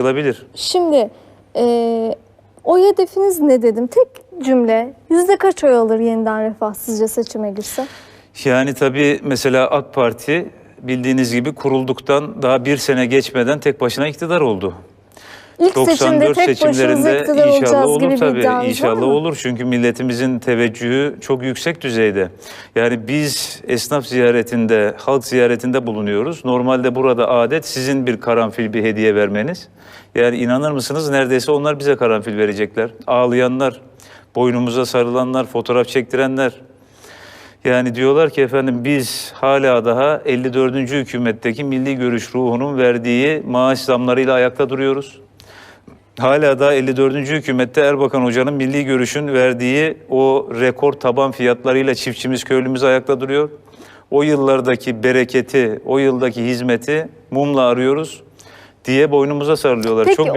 Olabilir. Şimdi e, oy hedefiniz ne dedim? Tek cümle. Yüzde kaç oy alır yeniden refah sizce seçime girse? Yani tabii mesela AK Parti bildiğiniz gibi kurulduktan daha bir sene geçmeden tek başına iktidar oldu. İlk seçimde tek seçimlerinde iktidar inşallah olur gibi bir tabii. var İnşallah olur çünkü milletimizin teveccühü çok yüksek düzeyde. Yani biz esnaf ziyaretinde, halk ziyaretinde bulunuyoruz. Normalde burada adet sizin bir karanfil bir hediye vermeniz. Yani inanır mısınız neredeyse onlar bize karanfil verecekler. Ağlayanlar, boynumuza sarılanlar, fotoğraf çektirenler. Yani diyorlar ki efendim biz hala daha 54. hükümetteki milli görüş ruhunun verdiği maaş zamlarıyla ayakta duruyoruz. Hala da 54. hükümette Erbakan Hoca'nın milli görüşün verdiği o rekor taban fiyatlarıyla çiftçimiz, köylümüz ayakta duruyor. O yıllardaki bereketi, o yıldaki hizmeti mumla arıyoruz diye boynumuza sarılıyorlar. Peki Çok büyük